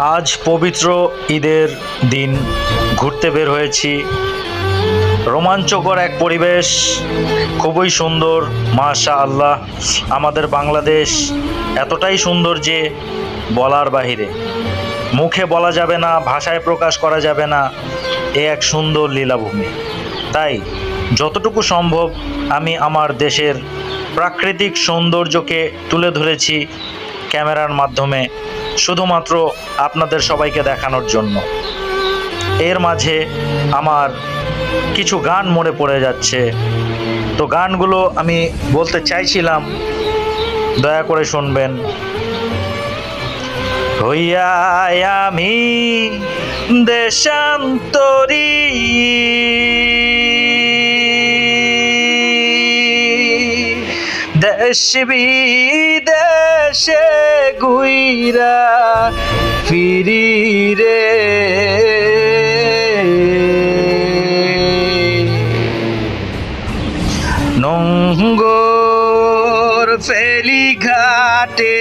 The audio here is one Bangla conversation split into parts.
আজ পবিত্র ঈদের দিন। ঘুরতে বের হয়েছি। রোমাঞ্চকর এক পরিবেশ। খুবই সুন্দর মাশা আল্লাহ আমাদের বাংলাদেশ এতটাই সুন্দর যে বলার বাহিরে। মুখে বলা যাবে না, ভাষায় প্রকাশ করা যাবে না। এ এক সুন্দর লীলাভূমি। তাই যতটুকু সম্ভব আমি আমার দেশের প্রাকৃতিক সৌন্দর্যকে তুলে ধরেছি ক্যামেরার মাধ্যমে। শুধুমাত্র আপনাদের সবাইকে দেখানোর জন্য। এর মাঝে আমার কিছু গান মনে পড়ে যাচ্ছে। তো গানগুলো আমি বলতে চাইছিলাম, দয়া করে শুনবেন। হইয়া আমি দেশান্তরী। দেশ গুইরা ফিরি রে নঙ্গর ফেলি ঘাটে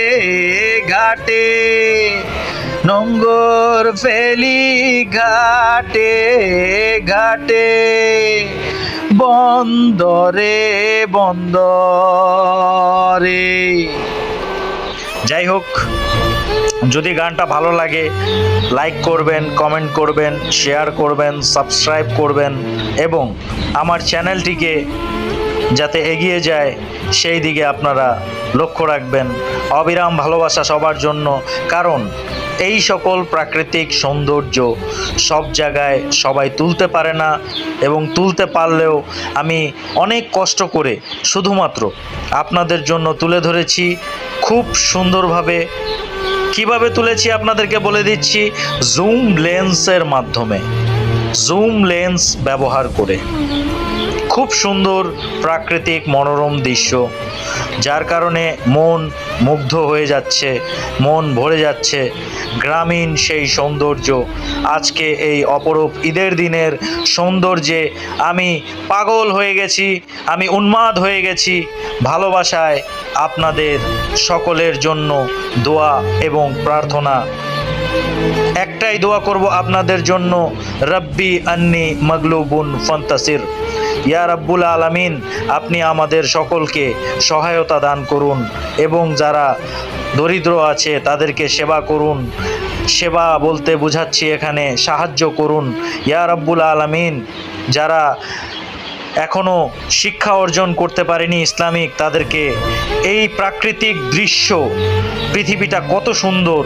ঘাটে। নঙ্গর ফেলি ঘাটে ঘাটে। বন্দরে বন্দরে। যাই হোক, যদি গানটা ভালো লাগে, লাইক করবেন, কমেন্ট করবেন, শেয়ার করবেন, সাবস্ক্রাইব করবেন, এবং আমার চ্যানেলটিকে যাতে এগিয়ে যায়, সেই দিকে আপনারা লক্ষ্য রাখবেন। অবিরাম ভালোবাসা সবার জন্য, কারণ এই সকল প্রাকৃতিক সৌন্দর্য সব জায়গায় সবাই তুলতে পারে না এবং তুলতে পারলেও আমি অনেক কষ্ট করে শুধুমাত্র আপনাদের জন্য তুলে ধরেছি। খুব সুন্দরভাবে কীভাবে তুলেছি আপনাদেরকে বলে দিচ্ছি? জুম লেন্সের মাধ্যমে। জুম লেন্স ব্যবহার করে। খুব সুন্দর প্রাকৃতিক মনোরম দৃশ্য, যার কারণে মন মুগ্ধ হয়ে যাচ্ছে, মন ভরে যাচ্ছে গ্রামীণ সেই সৌন্দর্য। আজকে এই অপরূপ ঈদের দিনের সৌন্দর্যে আমি পাগল হয়ে গেছি, আমি উন্মাদ হয়ে গেছি। ভালোবাসায় আপনাদের সকলের জন্য দোয়া এবং প্রার্থনা। একটাই দোয়া করব আপনাদের জন্য, রব্বি আন্নি মগলুবুন ফন্তাসির। ইয়া রাব্বুল আলামিন, আপনি আমাদের সকলকে সহায়তা দান করুন এবং যারা দরিদ্র আছে তাদেরকে সেবা করুন। সেবা বলতে বোঝাচ্ছি এখানে সাহায্য করুন। ইয়া রাব্বুল আলামিন, যারা এখনও শিক্ষা অর্জন করতে পারেনি ইসলামিক, তাদেরকে এই প্রাকৃতিক দৃশ্য, পৃথিবীটা কত সুন্দর।